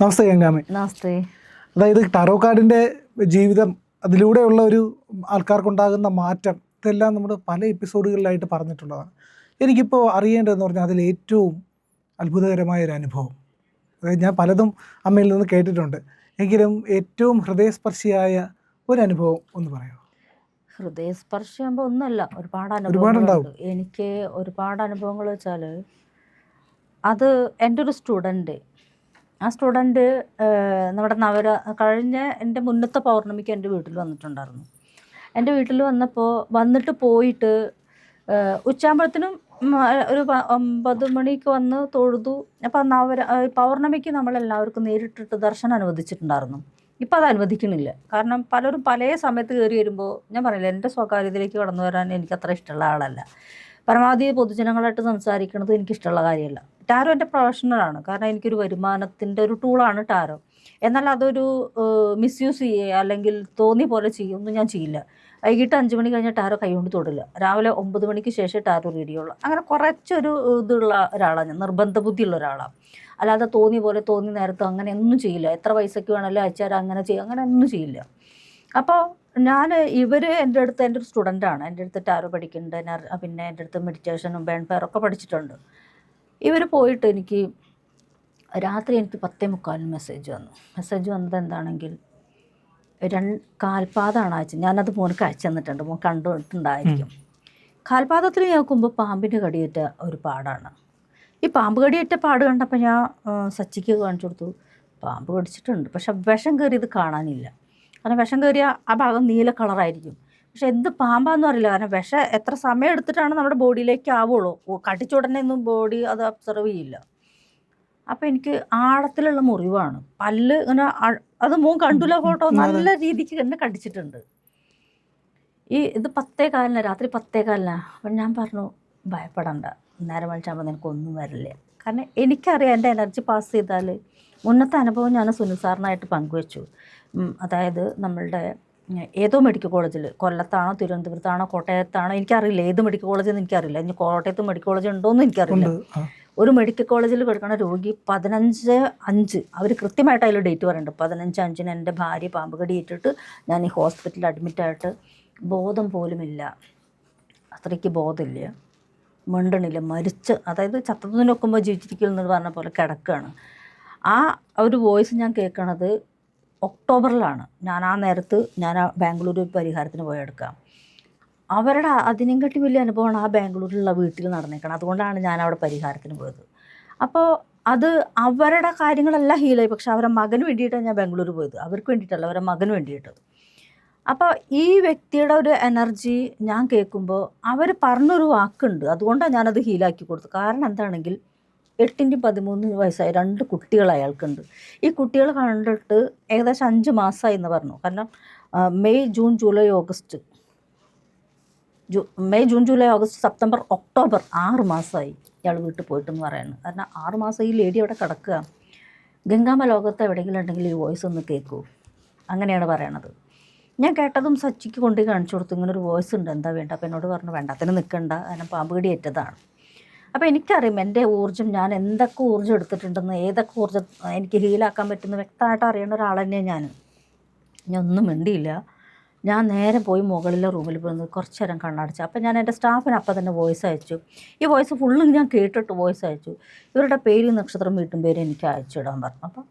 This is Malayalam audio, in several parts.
നമസ്തേ ഗംഗാമേ നമസ്തേ. അതായത് ടാറോ കാർഡിന്റെ ജീവിതം അതിലൂടെയുള്ള ഒരു ആൾക്കാർക്കുണ്ടാകുന്ന മാറ്റം ഇതെല്ലാം നമ്മൾ പല എപ്പിസോഡുകളിലായിട്ട് പറഞ്ഞിട്ടുള്ളതാണ്. എനിക്കിപ്പോൾ അറിയേണ്ടതെന്ന് പറഞ്ഞാൽ അതിൽ ഏറ്റവും അത്ഭുതകരമായ ഒരു അനുഭവം. അതായത് ഞാൻ പലതും അമ്മയിൽ നിന്ന് കേട്ടിട്ടുണ്ട്. എങ്കിലും ഏറ്റവും ഹൃദയസ്പർശിയായ ഒരു അനുഭവം ഒന്ന് പറയാമോ? ഹൃദയസ്പർശിയാകുമ്പോൾ ഒന്നല്ല ഒരുപാട് അനുഭവം എനിക്ക് ഒരുപാട് അനുഭവങ്ങൾ വെച്ചാൽ അത് എന്റെ ഒരു സ്റ്റുഡന്റ് ആ സ്റ്റുഡന്റ് നമ്മുടെ നവര കഴിഞ്ഞ എന്റെ മുന്നത്തെ പൗർണമിക്ക് എന്റെ വീട്ടിൽ വന്നിട്ടുണ്ടായിരുന്നു. എന്റെ വീട്ടിൽ വന്നപ്പോൾ വന്നിട്ട് പോയിട്ട് ഉച്ചാമ്പഴത്തിനും ഒരു ഒമ്പത് മണിക്ക് വന്ന് തൊഴുതു. അപ്പോൾ നവര പൗർണമിക്ക് നമ്മളെല്ലാവർക്കും നേരിട്ടിട്ട് ദർശനം അനുവദിച്ചിട്ടുണ്ടായിരുന്നു. ഇപ്പം അത് അനുവദിക്കണില്ല കാരണം പലരും പല സമയത്ത് കയറി വരുമ്പോൾ ഞാൻ പറയില്ല എന്റെ സ്വകാര്യതയിലേക്ക് കടന്നു വരാൻ എനിക്ക് അത്ര ഇഷ്ടമുള്ള ആളല്ല. പരമാവധി പൊതുജനങ്ങളായിട്ട് സംസാരിക്കുന്നത് എനിക്കിഷ്ടമുള്ള കാര്യമല്ല. ടാരോ എന്റെ പ്രൊഫഷണലാണ് കാരണം എനിക്കൊരു വരുമാനത്തിന്റെ ഒരു ടൂളാണ് ടാരോ. എന്നാൽ അതൊരു മിസ്യൂസ് ചെയ്യുക അല്ലെങ്കിൽ തോന്നിയ പോലെ ചെയ്യൊന്നും ഞാൻ ചെയ്യില്ല. വൈകിട്ട് അഞ്ച് മണി കഴിഞ്ഞാൽ ടാരോ കൈകൊണ്ട് തൊടില്ല. രാവിലെ ഒമ്പത് മണിക്ക് ശേഷം ടാരോ റീഡ് അങ്ങനെ കുറച്ചൊരു ഇതുള്ള ഒരാളാണ് ഞാൻ. നിർബന്ധ ബുദ്ധിയുള്ള ഒരാളാണ് അല്ലാതെ തോന്നിയ പോലെ തോന്നി നേരത്തെ അങ്ങനെ ഒന്നും ചെയ്യില്ല. എത്ര പൈസയ്ക്ക് വേണമെങ്കിലും അയച്ചാൽ അങ്ങനെ ചെയ്യും. അങ്ങനെ ഒന്നും ചെയ്യില്ല. അപ്പോൾ ഞാൻ ഇവർ എന്റെ അടുത്ത് എന്റെ ഒരു സ്റ്റുഡന്റാണ് എന്റെ അടുത്ത് ടാരോ പഠിക്കുന്നുണ്ട്. പിന്നെ എന്റെ അടുത്ത് മെഡിറ്റേഷനും ബേൺപയറൊക്കെ പഠിച്ചിട്ടുണ്ട്. ഇവർ പോയിട്ട് എനിക്ക് രാത്രി എനിക്ക് പത്തേ മുക്കാലിന് മെസ്സേജ് വന്നു. മെസ്സേജ് വന്നത് എന്താണെങ്കിൽ രണ്ട് കാൽപാതാണ് അയച്ചത്. ഞാനത് മോനക്ക് അയച്ചു തന്നിട്ടുണ്ട്. മോൻ കണ്ടിട്ടുണ്ടായിരിക്കും കാൽപാദത്തിൽ നോക്കുമ്പോൾ പാമ്പിന്റെ കടിയേറ്റ ഒരു പാടാണ്. ഈ പാമ്പ് കടിയേറ്റ പാട് കണ്ടപ്പോൾ ഞാൻ സച്ചിക്ക് കാണിച്ചു കൊടുത്തു. പാമ്പ് കടിച്ചിട്ടുണ്ട്. പക്ഷെ വിഷം കയറിയത് കാണാനില്ല. കാരണം വിഷം കയറിയ ആ ഭാഗം നീല കളറായിരിക്കും പക്ഷെ എന്ത് പാമ്പാന്ന് അറിയില്ല. കാരണം വിഷം എത്ര സമയം എടുത്തിട്ടാണ് നമ്മുടെ ബോഡിയിലേക്ക് ആവുള്ളൂ. കടിച്ചുടനെ ഉടനെ ഒന്നും ബോഡി അത് അബ്സർവ് ചെയ്യില്ല. അപ്പം എനിക്ക് ആഴത്തിലുള്ള മുറിവാണ്. പല്ല് ഇങ്ങനെ അത് മോൻ കണ്ടുല ഫോട്ടോ നല്ല രീതിക്ക് തന്നെ കടിച്ചിട്ടുണ്ട്. ഈ ഇത് പത്തേ കാലിന് രാത്രി പത്തേ കാലിനാ അപ്പം ഞാൻ പറഞ്ഞു ഭയപ്പെടണ്ട. നേരം വിളിച്ചാകുമ്പോൾ നിനക്കൊന്നും വരില്ല. കാരണം എനിക്കറിയാം എന്റെ എനർജി പാസ് ചെയ്താൽ മുന്നത്തെ അനുഭവം ഞാൻ സുനിൽ സാറിനായിട്ട് പങ്കുവെച്ചു. അതായത് നമ്മളുടെ ഏതോ മെഡിക്കൽ കോളേജിൽ കൊല്ലത്താണോ തിരുവനന്തപുരത്താണോ കോട്ടയത്താണോ എനിക്കറിയില്ല. ഏത് മെഡിക്കൽ കോളേജെന്ന് എനിക്കറിയില്ല. ഇനി കോട്ടയത്ത് മെഡിക്കൽ കോളേജ് ഉണ്ടോ എന്ന് എനിക്കറിയില്ല. ഒരു മെഡിക്കൽ കോളേജിൽ കിടക്കുന്ന രോഗി പതിനഞ്ച് അഞ്ച് അവർ കൃത്യമായിട്ട് അതിൽ ഡേറ്റ് പറയുന്നുണ്ട് പതിനഞ്ച് അഞ്ചിന് എന്റെ ഭാര്യ പാമ്പ് കടിയേറ്റിട്ട് ഞാൻ ഈ ഹോസ്പിറ്റലിൽ അഡ്മിറ്റായിട്ട് ബോധം പോലുമില്ല അത്രയ്ക്ക് ബോധമില്ല. മിണ്ടണില്ല. മരിച്ച് അതായത് ചത്തതിന് നോക്കുമ്പോൾ ജീവിച്ചിരിക്കൽ എന്ന് പറഞ്ഞ പോലെ കിടക്കുകയാണ് ആ ഒരു വോയിസ് ഞാൻ കേൾക്കണത് ഒക്ടോബറിലാണ് ഞാൻ ആ നേരത്ത് ഞാൻ ആ ബാംഗ്ലൂർ പരിഹാരത്തിന് പോയെടുക്കാം അവരുടെ അതിനും കട്ടി വലിയ അനുഭവമാണ് ആ ബാംഗ്ലൂരിലുള്ള വീട്ടിൽ നടന്നേക്കണം അതുകൊണ്ടാണ് ഞാൻ അവിടെ പരിഹാരത്തിന് പോയത്. അപ്പോൾ അത് അവരുടെ കാര്യങ്ങളെല്ലാം ഹീലായി പക്ഷെ അവരെ മകന് വേണ്ടിയിട്ടാണ് ഞാൻ ബാംഗ്ലൂർ പോയത്. അവർക്ക് വേണ്ടിയിട്ടല്ല അവരെ മകന് വേണ്ടിയിട്ട് അപ്പോൾ ഈ വ്യക്തിയുടെ ഒരു എനർജി ഞാൻ കേൾക്കുമ്പോൾ അവർ പറഞ്ഞൊരു വാക്കുണ്ട്. അതുകൊണ്ടാണ് ഞാനത് ഹീലാക്കി കൊടുത്തത്. കാരണം എന്താണെങ്കിൽ എട്ടിന്റെയും പതിമൂന്ന് വയസ്സായി രണ്ട് കുട്ടികൾ അയാൾക്കുണ്ട്. ഈ കുട്ടികൾ കണ്ടിട്ട് ഏകദേശം അഞ്ച് മാസമായി എന്ന് പറഞ്ഞു. കാരണം മെയ് ജൂൺ ജൂലൈ ഓഗസ്റ്റ്. ജൂ May June July August September October ആറ് മാസമായി ഇയാൾ വീട്ടിൽ പോയിട്ടെന്ന് പറയുന്നത്. കാരണം ആറ് മാസം ഈ ലേഡി അവിടെ കിടക്കുക. ഗംഗാമ ലോകത്ത് എവിടെയെങ്കിലും ഉണ്ടെങ്കിൽ ഈ വോയിസ് ഒന്ന് കേൾക്കൂ. അങ്ങനെയാണ് പറയണത്. ഞാൻ കേട്ടതും സച്ചിക്ക് കൊണ്ടുപോയി കാണിച്ചു കൊടുത്തു. ഇങ്ങനൊരു വോയിസ് ഉണ്ട്. എന്താ വേണ്ട? അപ്പോൾ എന്നോട് പറഞ്ഞു വേണ്ടത്തിന് നിൽക്കണ്ട. കാരണം പാമ്പ് കടി ഏറ്റതാണ്. അപ്പോൾ എനിക്കറിയാം എന്റെ ഊർജം ഞാൻ എന്തൊക്കെ ഊർജം എടുത്തിട്ടുണ്ടെന്ന് ഏതൊക്കെ ഊർജം എനിക്ക് ഹീലാക്കാൻ പറ്റുന്ന വ്യക്തമായിട്ട് അറിയുന്ന ഒരാൾ തന്നെയാണ് ഞാൻ ഞാൻ ഒന്നും മിണ്ടിയില്ല. ഞാൻ നേരെ പോയി മുകളിലെ റൂമിൽ പോയി കുറച്ച് നേരം കണ്ണടച്ചു. അപ്പം ഞാൻ എന്റെ സ്റ്റാഫിന് അപ്പം തന്നെ വോയിസ് അയച്ചു. ഈ വോയിസ് ഫുള്ളും ഞാൻ കേട്ടിട്ട് വോയിസ് അയച്ചു. ഇവരുടെ പേര് നക്ഷത്രം വീട്ടും പേര് എനിക്ക് അയച്ചിടാൻ പറഞ്ഞു. അപ്പം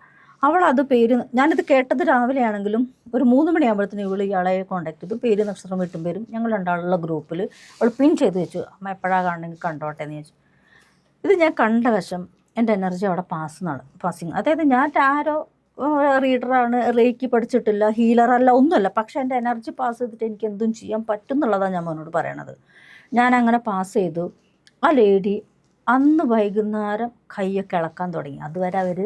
അവൾ അത് പേര് ഞാനിത് കേട്ടത് രാവിലെയാണെങ്കിലും ഒരു മൂന്ന് മണിയാകുമ്പോഴത്തേനും ഇവൾ ഇയാളെ കോൺടാക്ട് ചെയ്തു. പേര് നക്ഷത്രം വീട്ടും പേരും ഞങ്ങൾ രണ്ടാളുള്ള ഗ്രൂപ്പിൽ അവൾ പിൻ ചെയ്ത് വെച്ചു. അമ്മ എപ്പോഴാണ് കാണണമെങ്കിൽ കണ്ടോട്ടെ എന്ന് ചോദിച്ചു. ഇത് ഞാൻ കണ്ട വശം എന്റെ എനർജി അവിടെ പാസ് നട പാസിങ് അതായത് ഞാൻ ആരോ റീഡറാണ് റേക്ക് പഠിച്ചിട്ടില്ല ഹീലറല്ല ഒന്നുമല്ല. പക്ഷെ എന്റെ എനർജി പാസ് ചെയ്തിട്ട് എനിക്ക് എന്തും ചെയ്യാൻ പറ്റും എന്നുള്ളതാണ് ഞാൻ മോനോട് പറയണത്. ഞാൻ അങ്ങനെ പാസ് ചെയ്തു. ആ ലേഡി അന്ന് വൈകുന്നേരം കൈയൊക്കെ ഇളക്കാൻ തുടങ്ങി. അതുവരെ അവർ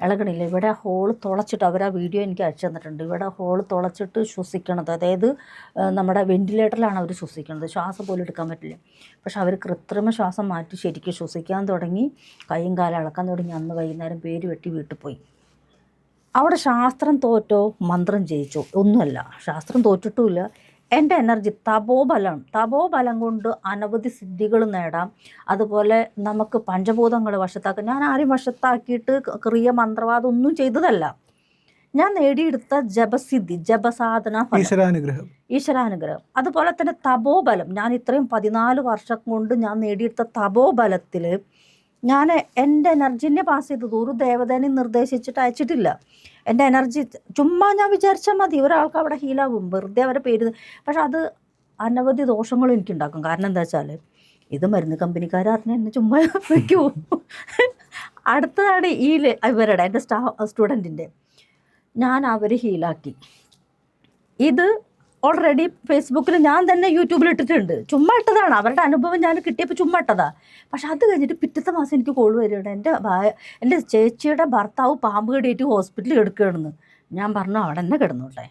ഇളകണില്ല. ഇവിടെ ഹോൾ തുളച്ചിട്ട് അവർ ആ വീഡിയോ എനിക്ക് അയച്ചു തന്നിട്ടുണ്ട്. ഇവിടെ ഹോൾ തുളച്ചിട്ട് ശ്വസിക്കണത്. അതായത് നമ്മുടെ വെന്റിലേറ്ററിലാണ് അവർ ശ്വസിക്കുന്നത് ശ്വാസം പോലും എടുക്കാൻ പറ്റില്ല. പക്ഷെ അവർ കൃത്രിമ ശ്വാസം മാറ്റി ശരിക്കും ശ്വസിക്കാൻ തുടങ്ങി. കൈയും കാലം ഇളക്കാൻ തുടങ്ങി. അന്ന് വൈകുന്നേരം പേര് വെട്ടി വീട്ടിൽ പോയി. അവിടെ ശാസ്ത്രം തോറ്റോ? മന്ത്രം ജയിച്ചോ? ഒന്നുമല്ല. ശാസ്ത്രം തോറ്റിട്ടുമില്ല. എന്റെ എനർജി തപോബലം തപോബലം കൊണ്ട് അനവധി സിദ്ധികൾ നേടാം. അതുപോലെ നമുക്ക് പഞ്ചഭൂതങ്ങൾ വശത്താക്കാം ഞാൻ ആരും വശത്താക്കിയിട്ട് ക്രിയ മന്ത്രവാദം ഒന്നും ചെയ്തതല്ല. ഞാൻ നേടിയെടുത്ത ജപസിദ്ധി ജപസാധന ഈശ്വരാനുഗ്രഹം. ഈശ്വരാനുഗ്രഹം. അതുപോലെ തന്നെ തപോബലം ഞാൻ ഇത്രയും പതിനാല് വർഷം കൊണ്ട് ഞാൻ നേടിയെടുത്ത തപോബലത്തിൽ ഞാൻ എന്റെ എനർജിനെ പാസ് ചെയ്തത് ഒരു ദേവതേനെ നിർദ്ദേശിച്ചിട്ട് അയച്ചിട്ടില്ല. എന്റെ എനർജി ചുമ്മാ ഞാൻ വിചാരിച്ചാൽ മതി. ഒരാൾക്ക് അവിടെ ഹീലാവും വെറുതെ അവരെ പേര് പക്ഷെ അത് അനവധി ദോഷങ്ങളും എനിക്കുണ്ടാക്കും. കാരണം എന്താ വെച്ചാൽ ഇത് മരുന്ന് കമ്പനിക്കാരറിഞ്ഞ എന്നെ ചുമ്മാ വയ്ക്കൂ അടുത്തതാണ് ഈ ഇവരുടെ എന്റെ സ്റ്റാ സ്റ്റുഡന്റിന്റെ. ഞാൻ അവരെ ഹീലാക്കി ഇത് ഓൾറെഡി ഫേസ്ബുക്കിൽ ഞാൻ തന്നെ യൂട്യൂബിൽ ഇട്ടിട്ടുണ്ട്. ചുമ്മാ ഇട്ടതാണ്. അവരുടെ അനുഭവം ഞാൻ കിട്ടിയപ്പോൾ ചുമ്മാ ഇട്ടതാ. പക്ഷെ അത് കഴിഞ്ഞിട്ട് പിറ്റത്തെ മാസം എനിക്ക് കോൾ വരികയാണ്. എന്റെ എന്റെ ചേച്ചിയുടെ ഭർത്താവ് പാമ്പ് കടിയിട്ട് ഹോസ്പിറ്റലിൽ കിടക്കുകയാണെന്ന്. ഞാൻ പറഞ്ഞു അവിടെ തന്നെ കിടന്നോട്ടെ.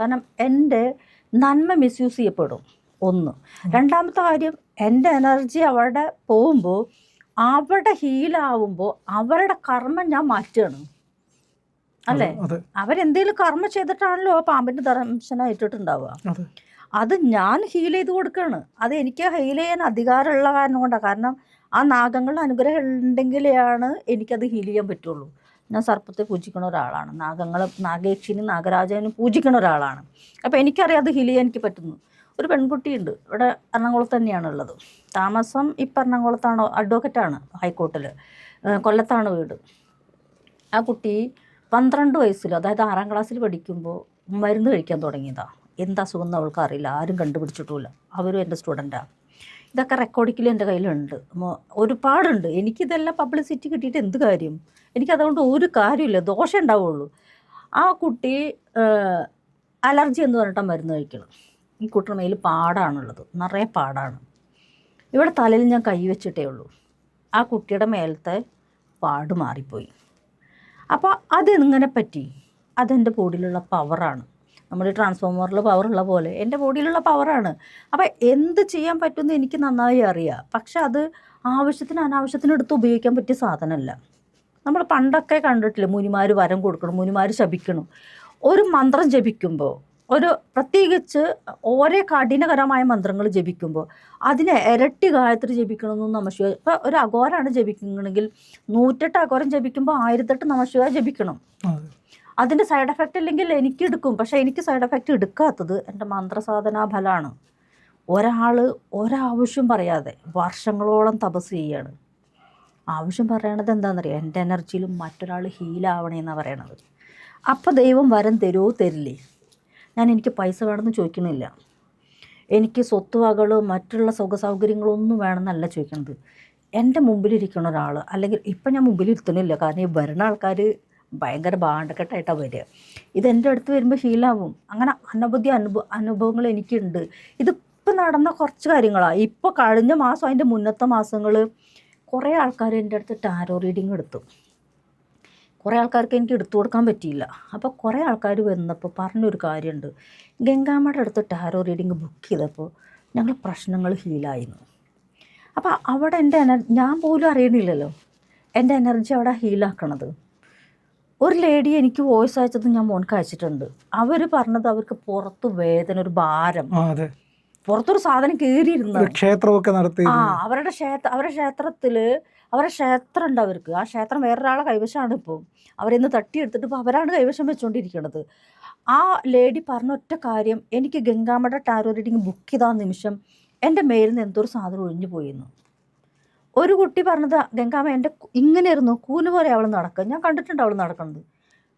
കാരണം എന്റെ നന്മ മിസ്യൂസ് ചെയ്യപ്പെടും. ഒന്ന്. രണ്ടാമത്തെ കാര്യം എന്റെ എനർജി അവിടെ പോകുമ്പോൾ അവിടെ ഹീലാവുമ്പോൾ അവരുടെ കർമ്മം ഞാൻ മാറ്റുകയാണ്. അല്ലേ അവരെന്തെങ്കിലും കർമ്മ ചെയ്തിട്ടാണല്ലോ ആ പാമ്പിന്റെ ദർശനം ഏറ്റിട്ടുണ്ടാവുക. അത്. ഞാൻ ഹീൽ ചെയ്ത് കൊടുക്കുകയാണ് അത് എനിക്ക് ഹീൽ ചെയ്യാൻ അധികാരമുള്ള കാരണം കൊണ്ടാണ് കാരണം ആ നാഗങ്ങളുടെ അനുഗ്രഹം ഉണ്ടെങ്കിലാണ് എനിക്കത് ഹീൽ ചെയ്യാൻ പറ്റുള്ളൂ. ഞാൻ സർപ്പത്തെ പൂജിക്കുന്ന ഒരാളാണ്. നാഗങ്ങളെ നാഗേക്ഷിനും നാഗരാജനും പൂജിക്കുന്ന ഒരാളാണ്. അപ്പോൾ എനിക്കറിയാം അത് ഹീൽ ചെയ്യാൻ എനിക്ക് പറ്റുന്നു. ഒരു പെൺകുട്ടിയുണ്ട്. ഇവിടെ എറണാകുളത്ത് തന്നെയാണ് ഉള്ളത് താമസം ഇപ്പം എറണാകുളത്താണ് അഡ്വക്കറ്റാണ് ഹൈക്കോർട്ടിൽ കൊല്ലത്താണ് വീട്. ആ കുട്ടി പന്ത്രണ്ട് വയസ്സിൽ അതായത് ആറാം ക്ലാസ്സിൽ പഠിക്കുമ്പോൾ മരുന്ന് കഴിക്കാൻ തുടങ്ങിയതാ. എന്താ അസുഖം എന്ന് അവൾക്ക് അറിയില്ല ആരും കണ്ടുപിടിച്ചിട്ടുമില്ല. അവരും എന്റെ സ്റ്റുഡന്റാണ് ഇതൊക്കെ റെക്കോർഡിക്കൽ എന്റെ കയ്യിലുണ്ട്. ഒരുപാടുണ്ട്. എനിക്കിതെല്ലാം പബ്ലിസിറ്റി കിട്ടിയിട്ട് എന്ത് കാര്യം? എനിക്കതുകൊണ്ട് ഒരു കാര്യമില്ല ദോഷം ഉണ്ടാവുള്ളൂ. ആ കുട്ടി അലർജി എന്ന് പറഞ്ഞിട്ടാണ് മരുന്ന് കഴിക്കണം ഈ കുട്ടിയുടെ മേൽ പാടാണുള്ളത്. നിറയെ പാടാണ്. ഇവിടെ തലയിൽ ഞാൻ കൈ വെച്ചിട്ടേ ഉള്ളൂ. ആ കുട്ടിയുടെ മേലത്തെ പാട് മാറിപ്പോയി. അപ്പോൾ അതെങ്ങനെ പറ്റി? അതെന്റെ ബോഡിയിലുള്ള പവറാണ് നമ്മുടെ ട്രാൻസ്ഫോമറിൽ പവറുള്ള പോലെ എന്റെ ബോഡിയിലുള്ള പവറാണ് അപ്പോൾ എന്ത് ചെയ്യാൻ പറ്റുമെന്ന് എനിക്ക് നന്നായി അറിയാം. പക്ഷെ അത് ആവശ്യത്തിന് അനാവശ്യത്തിന് എടുത്ത് ഉപയോഗിക്കാൻ പറ്റിയ സാധനമല്ല. നമ്മൾ പണ്ടൊക്കെ കണ്ടിട്ടില്ല മുനിമാർ വരം കൊടുക്കണം മുനിമാർ ശപിക്കണം. ഒരു മന്ത്രം ജപിക്കുമ്പോൾ ഒരു പ്രത്യേകിച്ച് ഓരോ കഠിനകരമായ മന്ത്രങ്ങൾ ജപിക്കുമ്പോൾ അതിനെ ഇരട്ടി ഗായത്രി ജപിക്കണമെന്ന് നമശിവ ഇപ്പോൾ ഒരു അഘോരാണ് ജപിക്കണമെങ്കിൽ നൂറ്റെട്ട് അഘോരം ജപിക്കുമ്പോൾ ആയിരത്തെട്ട് നമശിവ ജപിക്കണം. അതെ. അതിന്റെ സൈഡ് എഫക്റ്റ് ഇല്ലെങ്കിൽ എനിക്ക് എടുക്കും. പക്ഷേ എനിക്ക് സൈഡ് എഫക്റ്റ് എടുക്കാത്തത് എന്റെ മന്ത്രസാധനാ ഫലമാണ് ഒരാൾ ഒരാവശ്യം പറയാതെ വർഷങ്ങളോളം തപസ് ചെയ്യാണ്. ആവശ്യം പറയണത് എന്താണെന്നറിയാം? എന്റെ എനർജിയിലും മറ്റൊരാൾ ഹീലാവണേന്നാണ് പറയണത്. അപ്പോൾ ദൈവം വരം തരുമോ തരില്ലേ? ഞാൻ എനിക്ക് പൈസ വേണമെന്ന് ചോദിക്കുന്നില്ല എനിക്ക് സ്വത്തുവകൾ മറ്റുള്ള സുഖ സൗകര്യങ്ങളൊന്നും വേണമെന്നല്ല ചോദിക്കുന്നത് എന്റെ മുമ്പിലിരിക്കുന്ന ഒരാൾ അല്ലെങ്കിൽ ഇപ്പം ഞാൻ മുമ്പിലിരുത്തുന്നില്ല കാരണം ഈ വരുന്ന ആൾക്കാർ ഭയങ്കര ഭാണ്ഡക്കെട്ടായിട്ടാണ് വരിക. ഇത് എന്റെ അടുത്ത് വരുമ്പോൾ ഫീലാവും അങ്ങനെ അനവധി അനുഭവ അനുഭവങ്ങൾ എനിക്കുണ്ട്. ഇതിപ്പോൾ നടന്ന കുറച്ച് കാര്യങ്ങളാണ് ഇപ്പോൾ കഴിഞ്ഞ മാസം അതിന്റെ മുന്നത്തെ മാസങ്ങൾ കുറേ ആൾക്കാർ എന്റെ അടുത്ത് ടാരോ റീഡിങ് എടുത്തു. കുറേ ആൾക്കാർക്ക് എനിക്ക് എടുത്തു കൊടുക്കാൻ പറ്റിയില്ല. അപ്പോൾ കുറേ ആൾക്കാർ വന്നപ്പോൾ പറഞ്ഞൊരു കാര്യമുണ്ട്. ഗംഗാമ്മയുടെ അടുത്ത് ടാരോ റീഡിങ് ബുക്ക് ചെയ്തപ്പോൾ ഞങ്ങൾ പ്രശ്നങ്ങൾ ഹീലായിരുന്നു അപ്പോൾ അവിടെ എന്റെ എനർ ഞാൻ പോലും അറിയണില്ലല്ലോ എന്റെ എനർജി അവിടെ ഹീലാക്കണത് ഒരു ലേഡി എനിക്ക് വോയിസ് അയച്ചത് ഞാൻ മോൻക്ക് അയച്ചിട്ടുണ്ട്. അവർ പറഞ്ഞത് അവർക്ക് പുറത്ത് വേദന ഒരു ഭാരം. പുറത്തൊരു സാധനം കയറിയിരുന്നു ക്ഷേത്രമൊക്കെ നടത്തി ആ അവരുടെ ക്ഷേത്ര അവരുടെ ക്ഷേത്രത്തിൽ അവരുടെ ക്ഷേത്രം ഉണ്ട് അവർക്ക്. ആ ക്ഷേത്രം വേറൊരാളെ കൈവശമാണ് ഇപ്പോൾ അവരിന്ന് തട്ടിയെടുത്തിട്ട് ഇപ്പോൾ അവരാണ് കൈവശം വെച്ചുകൊണ്ടിരിക്കുന്നത് ആ ലേഡി പറഞ്ഞ ഒറ്റ കാര്യം എനിക്ക് ഗംഗാമയുടെ ടാരോ റീഡിങ് ബുക്ക് ചെയ്ത നിമിഷം എന്റെ മേലിൽ നിന്ന് എന്തോ ഒരു സാധനം ഒഴിഞ്ഞു പോയിരുന്നു ഒരു കുട്ടി പറഞ്ഞത് ഗംഗാമ എന്റെ ഇങ്ങനെ ഇരുന്നു കൂന് പോലെ അവൾ നടക്കുക ഞാൻ കണ്ടിട്ടുണ്ട് അവൾ നടക്കുന്നത്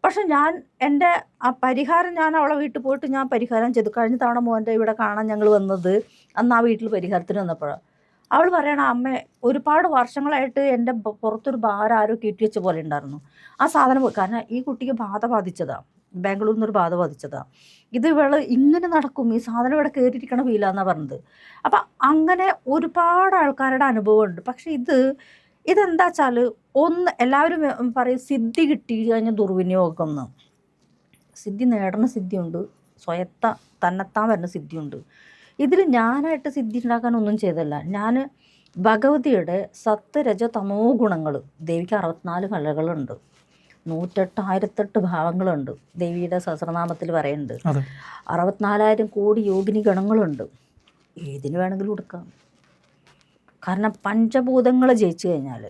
പക്ഷെ ഞാൻ എന്റെ ആ പരിഹാരം ഞാൻ അവളെ വീട്ടിൽ പോയിട്ട് ഞാൻ പരിഹാരം ചെയ്തു. കഴിഞ്ഞ തവണ മോന്റെ ഇവിടെ കാണാൻ ഞങ്ങൾ വന്നത് അന്ന് ആ വീട്ടിൽ പരിഹാരത്തിന് വന്നപ്പോഴാണ് അവൾ പറയണ അമ്മ ഒരുപാട് വർഷങ്ങളായിട്ട് എന്റെ പുറത്തൊരു ഭാരം ആരോ കയറ്റി വെച്ച പോലെ ഉണ്ടായിരുന്നു. ആ സാധനം കാരണം ഈ കുട്ടിക്ക് ബാധ ബാധിച്ചതാണ് ബാംഗ്ലൂരിൽ നിന്നൊരു ബാധ ബാധിച്ചതാണ് ഇത് ഇവൾ ഇങ്ങനെ നടക്കും. ഈ സാധനം ഇവിടെ കയറിയിരിക്കണ ഫീലാന്നാണ് പറഞ്ഞത്. അപ്പം അങ്ങനെ ഒരുപാട് ആൾക്കാരുടെ അനുഭവമുണ്ട്. പക്ഷെ ഇത് ഇതെന്താ വെച്ചാൽ ഒന്ന് എല്ലാവരും പറയും സിദ്ധി കിട്ടി കഴിഞ്ഞാൽ ദുർവിനിയോഗം എന്ന് സിദ്ധി നേടുന്ന സിദ്ധിയുണ്ട്. സ്വയത്ത തന്നെത്താൻ വരുന്ന സിദ്ധിയുണ്ട്. ഇതിൽ ഞാനായിട്ട് സിദ്ധി ഉണ്ടാക്കാനൊന്നും ചെയ്തല്ല ഞാൻ ഭഗവതിയുടെ സത്വരജ രജ തമോ ഗുണങ്ങൾ ദേവിക്ക് അറുപത്തിനാല് കലകളുണ്ട് നൂറ്റെട്ട് ആയിരത്തെട്ട് ഭാവങ്ങളുണ്ട് ദേവിയുടെ സഹസ്രനാമത്തിൽ പറയുന്നുണ്ട് അറുപത്തിനാലായിരം കോടി യോഗിനി ഗണങ്ങളുണ്ട്. ഏതിന് വേണമെങ്കിലും എടുക്കാം. കാരണം പഞ്ചഭൂതങ്ങൾ ജയിച്ചു കഴിഞ്ഞാൽ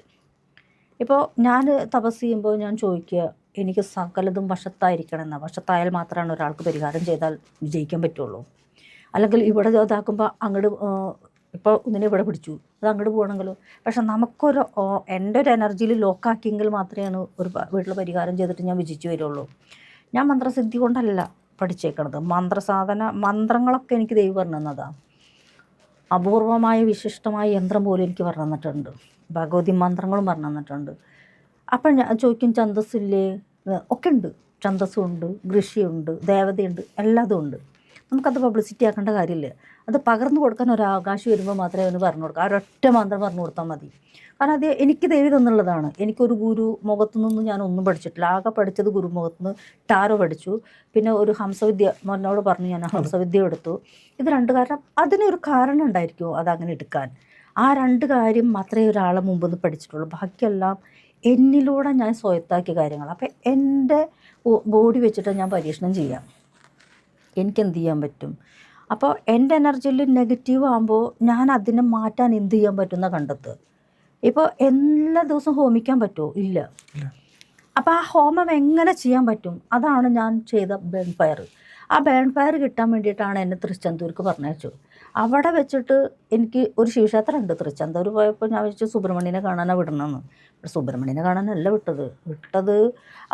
ഇപ്പോൾ ഞാൻ തപസ് ചെയ്യുമ്പോൾ ഞാൻ ചോദിക്കുക എനിക്ക് സകലതും വശത്തായിരിക്കണം എന്നാൽ വശത്തായാൽ മാത്രമാണ് ഒരാൾക്ക് പരിഹാരം ചെയ്താൽ വിജയിക്കാൻ പറ്റുള്ളൂ. അല്ലെങ്കിൽ ഇവിടെ ഇതാക്കുമ്പോൾ അങ്ങോട്ട് ഇപ്പോൾ ഇങ്ങനെ ഇവിടെ പിടിച്ചു. അത് അങ്ങോട്ട് പോകണമെങ്കിലോ പക്ഷെ നമുക്കൊരു എന്റെ ഒരു എനർജിയിൽ ലോക്കാക്കിയെങ്കിൽ മാത്രമേ ഒരു വീട്ടിൽ പരിഹാരം ചെയ്തിട്ട് ഞാൻ വിജയിച്ചു വരുള്ളൂ. ഞാൻ മന്ത്രസിദ്ധി കൊണ്ടല്ല പഠിച്ചേക്കണത്. മന്ത്രസാധന മന്ത്രങ്ങളൊക്കെ എനിക്ക് ദൈവം പറഞ്ഞു തന്നതാണ് അപൂർവമായ വിശിഷ്ടമായ യന്ത്രം പോലും എനിക്ക് പറഞ്ഞു തന്നിട്ടുണ്ട്. ഭഗവതി മന്ത്രങ്ങളും പറഞ്ഞു തന്നിട്ടുണ്ട്. അപ്പം ഞാൻ ചോദിക്കും ഛന്തസ്സില്ലേ ഒക്കെ ഉണ്ട്. ഛന്തസ്സുണ്ട് കൃഷിയുണ്ട് ദേവതയുണ്ട് എല്ലാതും ഉണ്ട്. നമുക്കത് പബ്ലിസിറ്റി ആക്കേണ്ട കാര്യമില്ല. അത് പകർന്നു കൊടുക്കാൻ ഒരു അവകാശം വരുമ്പോൾ മാത്രമേ അവന് പറഞ്ഞു കൊടുക്കുക ആ ഒരൊറ്റ മന്ത്രം പറഞ്ഞു കൊടുത്താൽ മതി. കാരണം അത് എനിക്ക് ദൈവം തന്നുള്ളതാണ്. എനിക്കൊരു ഗുരു മുഖത്തു നിന്നും ഞാൻ ഒന്നും പഠിച്ചിട്ടില്ല. ആകെ പഠിച്ചത് ഗുരുമുഖത്ത് നിന്ന് ടാരോ പഠിച്ചു. പിന്നെ ഒരു ഹംസവിദ്യ മോനോട് പറഞ്ഞു ഞാൻ ഹംസവിദ്യ എടുത്തു. ഇത് രണ്ട് കാരണം അതിനൊരു കാരണം ഉണ്ടായിരിക്കുമോ അതങ്ങനെ എടുക്കാൻ? ആ രണ്ട് കാര്യം മാത്രമേ ഒരാളെ മുമ്പ് നിന്ന് പഠിച്ചിട്ടുള്ളൂ. ബാക്കിയെല്ലാം എന്നിലൂടെ ഞാൻ സ്വയത്താക്കിയ കാര്യങ്ങൾ അപ്പം എന്റെ ബോഡി വെച്ചിട്ട് ഞാൻ പരീക്ഷണം ചെയ്യാം. എനിക്ക് എന്ത് ചെയ്യാൻ പറ്റും? അപ്പോൾ എന്റെ എനർജിയിൽ നെഗറ്റീവ് ആകുമ്പോൾ ഞാൻ അതിനെ മാറ്റാൻ എന്ത് ചെയ്യാൻ പറ്റുന്ന കണ്ടെത്തുക. ഇപ്പോൾ എല്ലാ ദിവസവും ഹോമിക്കാൻ പറ്റുമോ? ഇല്ല. അപ്പോൾ ആ ഹോമം എങ്ങനെ ചെയ്യാൻ പറ്റും? അതാണ് ഞാൻ ചെയ്ത ബേൺ ഫയർ ആ ബേൺ ഫയർ കിട്ടാൻ വേണ്ടിയിട്ടാണ് എന്നെ തൃശ്ചന്തൂർക്ക് പറഞ്ഞയച്ചു അവിടെ വെച്ചിട്ട് എനിക്ക് ഒരു ശിവക്ഷേത്രം ഉണ്ട് തൃശ്ചന്തൂർ പോയപ്പോൾ ഞാൻ വെച്ചു സുബ്രഹ്മണ്യനെ കാണാനാണ് വിടണമെന്ന് സുബ്രഹ്മണ്യനെ കാണാനല്ല വിട്ടത്. വിട്ടത്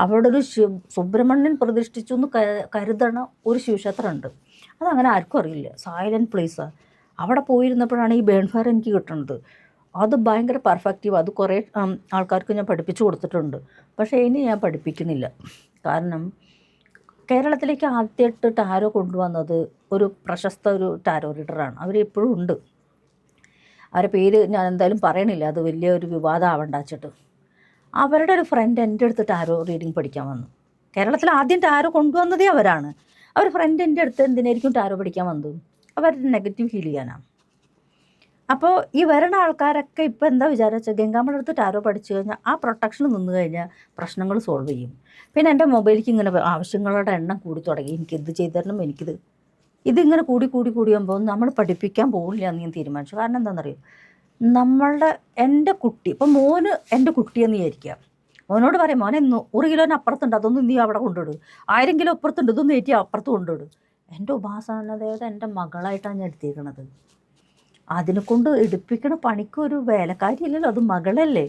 അവിടെ ഒരു ശിവ സുബ്രഹ്മണ്യൻ പ്രതിഷ്ഠിച്ചു എന്ന് കരുതണ ഒരു ശിവക്ഷേത്രം ഉണ്ട് അതങ്ങനെ ആർക്കും അറിയില്ല. സൈലന്റ് പ്ലേസാണ് അവിടെ പോയിരുന്നപ്പോഴാണ് ഈ ബേൺ ഫയർ എനിക്ക് കിട്ടുന്നത് അത് ഭയങ്കര പെർഫെക്റ്റീവ് അത് കുറേ ആൾക്കാർക്ക് ഞാൻ പഠിപ്പിച്ചു കൊടുത്തിട്ടുണ്ട്. പക്ഷേ ഇനി ഞാൻ പഠിപ്പിക്കുന്നില്ല. കാരണം കേരളത്തിലേക്ക് ആദ്യമായിട്ട് ടാരോ കൊണ്ടുവന്നത് ഒരു പ്രശസ്ത ഒരു ടാരോ റീഡറാണ്. അവർ ഇപ്പോഴും ഉണ്ട്. അവരുടെ പേര് ഞാൻ എന്തായാലും പറയണില്ല. അത് വലിയ ഒരു വിവാദം ആവണ്ടാച്ചിട്ട് അവരുടെ ഒരു ഫ്രണ്ട് എന്റെ അടുത്ത് ടാരോ റീഡിങ് പഠിക്കാൻ വന്നു. കേരളത്തിൽ ആദ്യം ടാരോ കൊണ്ടുവന്നതേ അവരാണ്. അവർ ഫ്രണ്ട് എന്റെ അടുത്ത് എന്തിനായിരിക്കും ടാരോ പഠിക്കാൻ വന്നത്? അവരുടെ നെഗറ്റീവ് ഫീൽ ചെയ്യാനാണ്. അപ്പോൾ ഈ വരുന്ന ആൾക്കാരൊക്കെ ഇപ്പോൾ എന്താ വിചാരിച്ചാൽ ഗംഗാമ്മയുടെ അടുത്ത് ടാരോ പഠിച്ചു കഴിഞ്ഞാൽ ആ പ്രൊട്ടക്ഷൻ നിന്ന് കഴിഞ്ഞാൽ പ്രശ്നങ്ങൾ സോൾവ് ചെയ്യും. പിന്നെ എന്റെ മൊബൈലിക്ക് ഇങ്ങനെ ആവശ്യങ്ങളുടെ എണ്ണം കൂടി തുടങ്ങി. എനിക്ക് ചെയ്തു തരണം എനിക്കിത്. ഇതിങ്ങനെ കൂടി കൂടി കൂടിയുമ്പോൾ നമ്മൾ പഠിപ്പിക്കാൻ പോകില്ല എന്ന് ഞാൻ തീരുമാനിച്ചു. കാരണം എന്താണെന്നറിയോ നമ്മളുടെ എന്റെ കുട്ടി ഇപ്പം മോന് എന്റെ കുട്ടിയെന്ന് വിചാരിക്കുക. മോനോട് പറയും മോനെ നൂറ് കിലോന് അപ്പുറത്തുണ്ട്. അതൊന്നും നീ അവിടെ കൊണ്ടിടും ആയിരം കിലോ അപ്പുറത്തുണ്ട്. ഇതൊന്നും ഏറ്റി അപ്പുറത്ത് കൊണ്ടിടും എന്റെ ഉപാസനതയോടെ എന്റെ മകളായിട്ടാണ് ഞാൻ എടുത്തേക്കണത് അതിനെ കൊണ്ട് എടുപ്പിക്കണ പണിക്ക് ഒരു വേലക്കാരിയല്ലല്ലോ അത് മകളല്ലേ?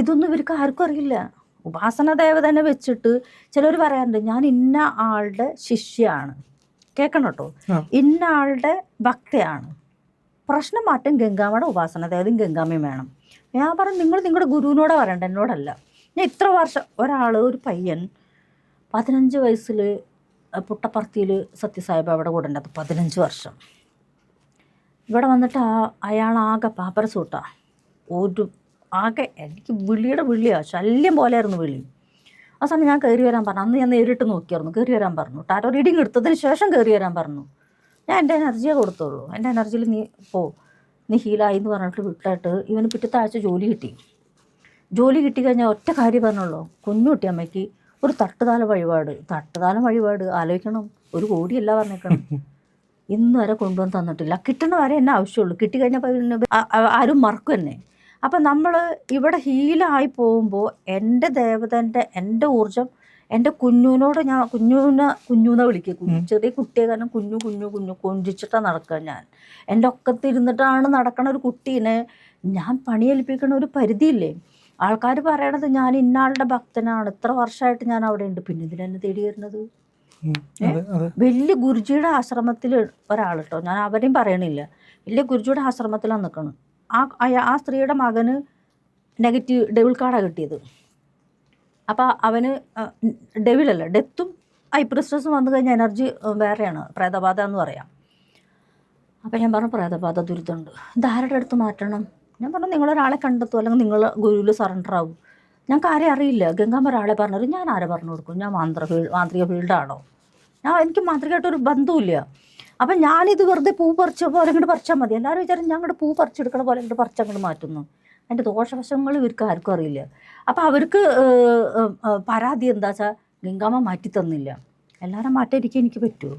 ഇതൊന്നും ഇവർക്ക് ആർക്കും അറിയില്ല. ഉപാസന ദേവതനെ വെച്ചിട്ട് ചിലർ പറയാറുണ്ട് ഞാൻ ഇന്ന ആളുടെ ശിഷ്യാണ്. കേൾക്കണം കേട്ടോ. ഇന്ന ആളുടെ ഭക്തയാണ്. പ്രശ്നം മാറ്റം ഗംഗാമയുടെ ഉപാസന ദേവതയും ഗംഗാമയും വേണം. ഞാൻ പറഞ്ഞു നിങ്ങൾ നിങ്ങളുടെ ഗുരുവിനോട് പറയണ്ട? എന്നോടല്ല. ഞാൻ ഇത്ര വർഷം ഒരാൾ ഒരു പയ്യൻ പതിനഞ്ച് വയസ്സിൽ പുട്ടപ്പർത്തിയിൽ സത്യസായിബ അവിടെ കൂടെ ഉണ്ട് പതിനഞ്ച് വർഷം. ഇവിടെ വന്നിട്ട് ആ അയാൾ ആകെ പാപ്പര സൂട്ടാ ഒരു ആകെ എനിക്ക് വിളിയുടെ വിളിയാണ് ശല്യം പോലെയായിരുന്നു വിളി. ആ സമയം ഞാൻ കയറി വരാൻ പറഞ്ഞു. അന്ന് ഞാൻ നേരിട്ട് നോക്കിയായിരുന്നു. കയറി വരാൻ പറഞ്ഞു. ടാറ്റോ റീഡിങ് എടുത്തതിന് ശേഷം കയറി വരാൻ പറഞ്ഞു. ഞാൻ എന്റെ എനർജിയെ കൊടുത്തുള്ളൂ എന്റെ എനർജിയിൽ നീ പോ. നീ ഹീലായി എന്ന് പറഞ്ഞിട്ട് വിട്ടിട്ട് ഇവന് പിറ്റത്താഴ്ച ജോലി കിട്ടി. ജോലി കിട്ടി കഴിഞ്ഞാൽ ഒറ്റ കാര്യം പറഞ്ഞുള്ളൂ. കുഞ്ഞുട്ടി അമ്മയ്ക്ക് ഒരു തട്ടുതാല വഴിപാട്. തട്ടുതാല വഴിപാട്. ആലോചിക്കണം. ഒരു കോടിയല്ല പറഞ്ഞേക്കണം. ഇന്ന് വരെ കൊണ്ടുവന്ന് തന്നിട്ടില്ല. കിട്ടണ വരെ എന്നെ ആവശ്യമുള്ളൂ. കിട്ടിക്കഴിഞ്ഞപ്പോൾ ആരും മറക്കും എന്നെ. അപ്പം നമ്മൾ ഇവിടെ ഹീലായി പോകുമ്പോൾ എന്റെ ദേവതന്റെ എന്റെ ഊർജം എന്റെ കുഞ്ഞുവിനോട് ഞാൻ കുഞ്ഞുവിനെ കുഞ്ഞുനെ വിളിക്കുക കുഞ്ഞു ചെറിയ കുട്ടിയെ കാരണം കുഞ്ഞു കുഞ്ഞു കുഞ്ഞു കൊഞ്ചിച്ചിട്ടാണ് നടക്കുക ഞാൻ. എന്റെ ഒക്കത്തിരുന്നിട്ടാണ് നടക്കണ ഒരു കുട്ടീനെ ഞാൻ പണിയേൽപ്പിക്കണ ഒരു പരിധിയില്ലേ? ആൾക്കാർ പറയണത് ഞാൻ ഇന്നാളുടെ ഭക്തനാണ്. ഇത്ര വർഷമായിട്ട് ഞാൻ അവിടെ ഉണ്ട് പിന്നെ ഇതിനെന്നെ തേടി വരുന്നത്? വലിയ ഗുരുജിയുടെ ആശ്രമത്തിൽ ഒരാൾ കേട്ടോ ഞാൻ അവരെയും പറയണില്ല. വലിയ ഗുരുജിയുടെ ആശ്രമത്തിലാണ് നിൽക്കണം ആ ആ സ്ത്രീയുടെ മകന് നെഗറ്റീവ് ഡെവിൾ കാർഡാണ് കിട്ടിയത്. അപ്പോൾ അവന് ഡെവിളല്ല ഡെത്തും ഹൈപ്രസ്റ്റസും വന്നു കഴിഞ്ഞാൽ എനർജി വേറെയാണ് പ്രേതബാധ എന്ന് പറയാം. അപ്പോൾ ഞാൻ പറഞ്ഞു പ്രേതബാധ ദുരിതമുണ്ട്. ഇതാരുടെ അടുത്ത് മാറ്റണം? ഞാൻ പറഞ്ഞു നിങ്ങളൊരാളെ കണ്ടെത്തും അല്ലെങ്കിൽ നിങ്ങൾ ഗുരുവിൽ സറണ്ടർ ആവും. ഞങ്ങൾക്ക് ആരെ അറിയില്ല. ഗംഗാമ്മ ഒരാളെ പറഞ്ഞത് ഞാൻ ആരെ പറഞ്ഞു കൊടുക്കും? ഞാൻ മാന്ത്ര ഫീൽഡ് മാന്ത്രിക ഫീൽഡാണോ? ഞാൻ എനിക്ക് മാന്ത്രികമായിട്ടൊരു ബന്ധമില്ല അപ്പം ഞാനിത് വെറുതെ പൂ പറിച്ച പോലെ ഇങ്ങോട്ട് പറിച്ചാൽ മതി. എല്ലാവരും വിചാരം ഞാൻ അങ്ങോട്ട് പൂ പറിച്ചെടുക്കണ പോലെ ഇങ്ങോട്ട് പറിച്ച് അങ്ങോട്ട് മാറ്റുന്നു. അതിന്റെ ദോഷവശങ്ങൾ ഇവർക്ക് ആർക്കും അറിയില്ല. അപ്പോൾ അവർക്ക് പരാതി എന്താ വെച്ചാൽ ഗംഗാമ്മ മാറ്റി തന്നില്ല എല്ലാവരും മാറ്റാതിരിക്കാൻ എനിക്ക് പറ്റുമോ?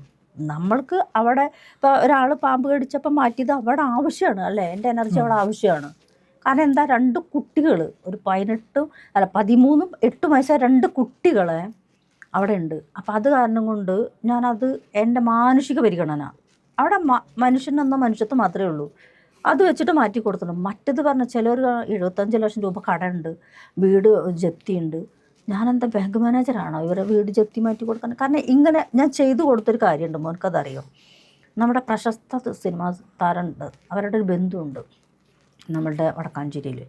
നമ്മൾക്ക് അവിടെ ഇപ്പോൾ ഒരാൾ പാമ്പ് കടിച്ചപ്പോൾ മാറ്റിയത് അവിടെ ആവശ്യമാണ് അല്ലേ? എന്റെ എനർജി അവിടെ ആവശ്യമാണ്. കാരണം എന്താ? രണ്ട് കുട്ടികൾ ഒരു പതിനെട്ടും അല്ല പതിമൂന്നും എട്ടും വയസ്സായ രണ്ട് കുട്ടികളെ അവിടെ ഉണ്ട്. അപ്പം അത് കാരണം കൊണ്ട് ഞാനത് എന്റെ മാനുഷിക പരിഗണന. അവിടെ മനുഷ്യനെന്ന മനുഷ്യത്വം മാത്രമേ ഉള്ളൂ. അത് വെച്ചിട്ട് മാറ്റി കൊടുത്തിട്ടുണ്ട്. മറ്റത് പറഞ്ഞ ചിലർ എഴുപത്തഞ്ച് ലക്ഷം രൂപ കടയുണ്ട് വീട് ജപ്തിയുണ്ട് ഞാനെന്താ ബാങ്ക് മാനേജറാണോ? ഇവരെ വീട് ജപ്തി മാറ്റി കൊടുക്കാൻ? കാരണം ഇങ്ങനെ ഞാൻ ചെയ്തു കൊടുത്തൊരു കാര്യമുണ്ട്. മോനക്കതറിയോ? നമ്മുടെ പ്രശസ്ത സിനിമാ താരമുണ്ട്. അവരുടെ ഒരു ബന്ധുവുണ്ട്. നമ്മളുടെ വടക്കാഞ്ചേരിയിൽ.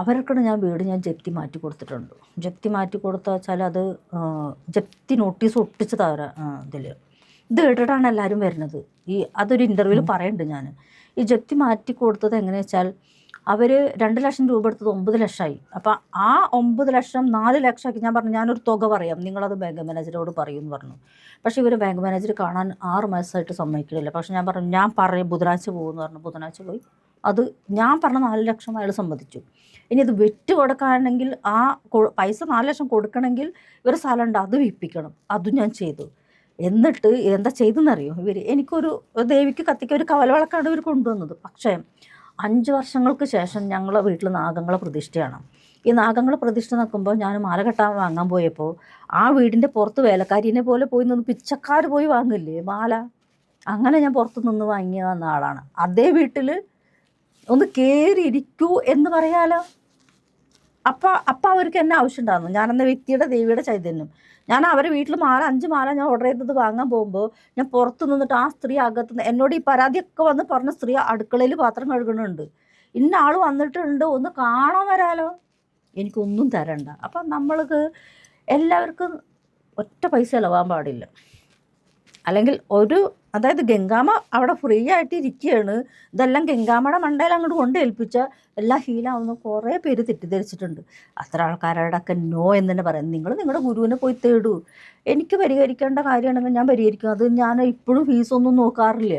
അവർക്കാണ് ഞാൻ വീട് ഞാൻ ജപ്തി മാറ്റി കൊടുത്തിട്ടുണ്ട്. ജപ്തി മാറ്റി കൊടുത്ത വെച്ചാൽ അത് ജപ്തി നോട്ടീസ് ഒട്ടിച്ച് തരാ ഇതിൽ ഇത് കേട്ടിട്ടാണ് എല്ലാവരും വരുന്നത്. ഈ അതൊരു ഇന്റർവ്യൂവിൽ പറയുന്നുണ്ട് ഞാൻ ഈ ജപ്തി മാറ്റി കൊടുത്തത് എങ്ങനെയാ വെച്ചാൽ അവർ രണ്ട് ലക്ഷം രൂപ എടുത്തത് ഒമ്പത് ലക്ഷമായി അപ്പം ആ ഒമ്പത് ലക്ഷം നാല് ലക്ഷമാക്കി ഞാൻ പറഞ്ഞു ഞാനൊരു തുക പറയാം. നിങ്ങളത് ബാങ്ക് മാനേജരോട് പറയും എന്ന് പറഞ്ഞു. പക്ഷേ ഇവർ ബാങ്ക് മാനേജർ കാണാൻ ആറ് മാസമായിട്ട് സമ്മതിക്കണില്ല. പക്ഷേ ഞാൻ പറഞ്ഞു ഞാൻ പറയും ബുധനാഴ്ച പോകുമെന്ന് പറഞ്ഞു. ബുധനാഴ്ച പോയി. അത് ഞാൻ പറഞ്ഞ നാല് ലക്ഷം അയാൾ സമ്മതിച്ചു. ഇനി അത് വെറ്റ് കൊടുക്കാനാണെങ്കിൽ ആ പൈസ നാല് ലക്ഷം കൊടുക്കണമെങ്കിൽ ഇവർ സ്ഥലമുണ്ട് അത് വിൽപ്പിക്കണം. അതും ഞാൻ ചെയ്തു. എന്നിട്ട് എന്താ ചെയ്തെന്നറിയോ ഇവർ എനിക്കൊരു ദേവിക്ക് കത്തിക്ക് ഒരു കവലവളക്കാണ് ഇവർ കൊണ്ടുവന്നത്. പക്ഷേ അഞ്ച് വർഷങ്ങൾക്ക് ശേഷം ഞങ്ങളെ വീട്ടിൽ നാഗങ്ങളെ പ്രതിഷ്ഠയാണ്. ഈ നാഗങ്ങളെ പ്രതിഷ്ഠ നിൽക്കുമ്പോൾ ഞാൻ മാല കെട്ടാൻ വാങ്ങാൻ പോയപ്പോൾ ആ വീടിന്റെ പുറത്ത് വേലക്കാരിനെ പോലെ പോയി നിന്ന് പിച്ചക്കാർ പോയി വാങ്ങില്ലേ മാല? അങ്ങനെ ഞാൻ പുറത്ത് നിന്ന് വാങ്ങിയ വന്ന ആളാണ്. അതേ വീട്ടിൽ ഒന്ന് കയറി ഇരിക്കൂ എന്ന് പറയാലോ? അപ്പം അപ്പം അവർക്ക് എന്നെ ആവശ്യം ഉണ്ടായിരുന്നു. ഞാനെന്ന വ്യക്തിയുടെ ദേവിയുടെ ചൈതന്യം. ഞാൻ അവരെ വീട്ടിൽ മാല അഞ്ച് മാല ഞാൻ ഓർഡർ ചെയ്തത് വാങ്ങാൻ പോകുമ്പോൾ ഞാൻ പുറത്ത് നിന്നിട്ട് ആ സ്ത്രീ അകത്ത് എന്നോട് ഈ പരാതിയൊക്കെ വന്ന് പറഞ്ഞ സ്ത്രീ അടുക്കളയിൽ പാത്രം കഴുകുന്നുണ്ട്. ഇന്ന ആൾ വന്നിട്ടുണ്ട് ഒന്ന് കാണാൻ വരാലോ? എനിക്കൊന്നും തരണ്ട. അപ്പം നമ്മൾക്ക് എല്ലാവർക്കും ഒറ്റ പൈസ ചിലവാൻ പാടില്ല. അല്ലെങ്കിൽ ഒരു അതായത് ഗംഗാമ അവിടെ ഫ്രീ ആയിട്ട് ഇരിക്കുകയാണ് ഇതെല്ലാം ഗംഗാമയുടെ മണ്ടയിൽ അങ്ങോട്ട് കൊണ്ട് ഏൽപ്പിച്ച എല്ലാം ഹീലാവുന്ന കുറേ പേര് തെറ്റിദ്ധരിച്ചിട്ടുണ്ട്. അത്ര ആൾക്കാരോടൊക്കെ നോ എന്ന് തന്നെ പറയാം. നിങ്ങൾ നിങ്ങളുടെ ഗുരുവിനെ പോയി തേടൂ. എനിക്ക് പരിഹരിക്കേണ്ട കാര്യമാണെങ്കിൽ ഞാൻ പരിഹരിക്കും. അത് ഞാൻ ഇപ്പോഴും ഫീസൊന്നും നോക്കാറില്ല.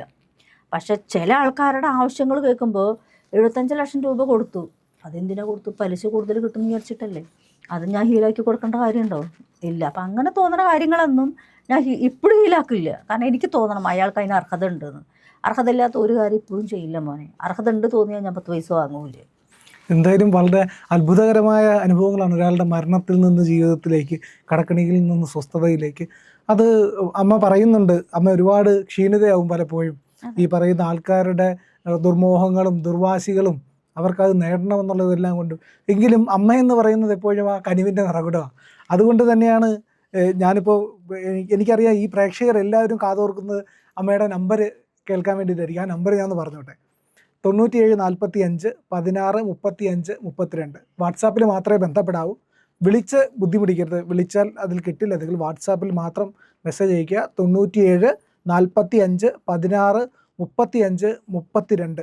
പക്ഷെ ചില ആൾക്കാരുടെ ആവശ്യങ്ങൾ കേൾക്കുമ്പോൾ എഴുപത്തഞ്ച് ലക്ഷം രൂപ കൊടുത്തു. അതെന്തിനാ കൊടുത്തു? പലിശ കൂടുതൽ കിട്ടുമെന്ന് വിചാരിച്ചിട്ടല്ലേ? അത് ഞാൻ ഹീലാക്കി കൊടുക്കേണ്ട കാര്യമുണ്ടോ? ഇല്ല. അപ്പം അങ്ങനെ തോന്നുന്ന കാര്യങ്ങളൊന്നും ഞാൻ ഇപ്പോഴും ഹീലാക്കില്ല കാരണം എനിക്ക് തോന്നണം അയാൾക്ക് അതിന് അർഹത ഉണ്ടെന്ന് അർഹത ഇല്ലാത്ത ഒരു കാര്യം ഇപ്പോഴും ചെയ്യില്ല മോനെ. അർഹത ഉണ്ട് തോന്നിയാൽ ഞാൻ പത്ത് പൈസ വാങ്ങൂല്ലേ എന്തായാലും വളരെ അത്ഭുതകരമായ അനുഭവങ്ങളാണ് ഒരാളുടെ മരണത്തിൽ നിന്ന് ജീവിതത്തിലേക്ക് കടക്കണിയിൽ നിന്ന് സ്വസ്ഥതയിലേക്ക്. അത് അമ്മ പറയുന്നുണ്ട് അമ്മ ഒരുപാട് ക്ഷീണിതയാവും പലപ്പോഴും. ഈ പറയുന്ന ആൾക്കാരുടെ ദുർമോഹങ്ങളും ദുർവാശികളും അവർക്കത് നേടണമെന്നുള്ളതെല്ലാം കൊണ്ടും. എങ്കിലും അമ്മ എന്ന് പറയുന്നത് എപ്പോഴും ആ കനിവിന്റെ നിറകുടമാണ് അതുകൊണ്ട് തന്നെയാണ് ഞാനിപ്പോൾ എനിക്കറിയാം ഈ പ്രേക്ഷകർ എല്ലാവരും കാതോർക്കുന്നത് അമ്മയുടെ നമ്പർ കേൾക്കാൻ വേണ്ടിയിട്ടായിരിക്കും. ആ നമ്പർ ഞാൻ പറഞ്ഞോട്ടെ. പറഞ്ഞോട്ടെ തൊണ്ണൂറ്റിയേഴ് നാൽപ്പത്തി അഞ്ച് പതിനാറ് മുപ്പത്തി അഞ്ച് മുപ്പത്തിരണ്ട്. വാട്സാപ്പിൽ മാത്രമേ ബന്ധപ്പെടാവൂ. വിളിച്ച് ബുദ്ധിമുട്ടിക്കരുത്. വിളിച്ചാൽ അതിൽ കിട്ടില്ല. അല്ലെങ്കിൽ വാട്സാപ്പിൽ മാത്രം മെസ്സേജ് അയയ്ക്കുക. തൊണ്ണൂറ്റിയേഴ് നാൽപ്പത്തി അഞ്ച് പതിനാറ് മുപ്പത്തി അഞ്ച് മുപ്പത്തിരണ്ട്.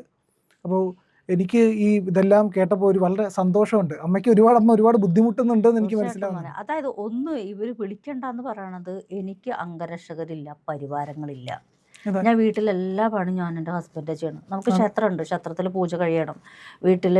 അപ്പോൾ എനിക്ക് ഈ ഇതെല്ലാം കേട്ടപ്പോൾ ഒരു വളരെ സന്തോഷമുണ്ട്. അമ്മയ്ക്ക് ഒരുപാട് അമ്മ ഒരുപാട് ബുദ്ധിമുട്ടുന്നുണ്ടെന്ന് എനിക്ക് തീർച്ചയായിട്ടും മനസ്സിലാവുന്നു. അതായത് ഒന്ന് ഇവർ വിളിക്കണ്ടെന്ന് പറയണത് എനിക്ക് അംഗരക്ഷകരില്ല പരിവാരങ്ങളില്ല. ഞാൻ വീട്ടിൽ എല്ലാ പണിയും ഞാൻ എന്റെ ഹസ്ബൻഡ് ചെയ്യണം. നമുക്ക്. ക്ഷേത്രമുണ്ട്. ക്ഷേത്രത്തിൽ പൂജ കഴിയണം. വീട്ടിൽ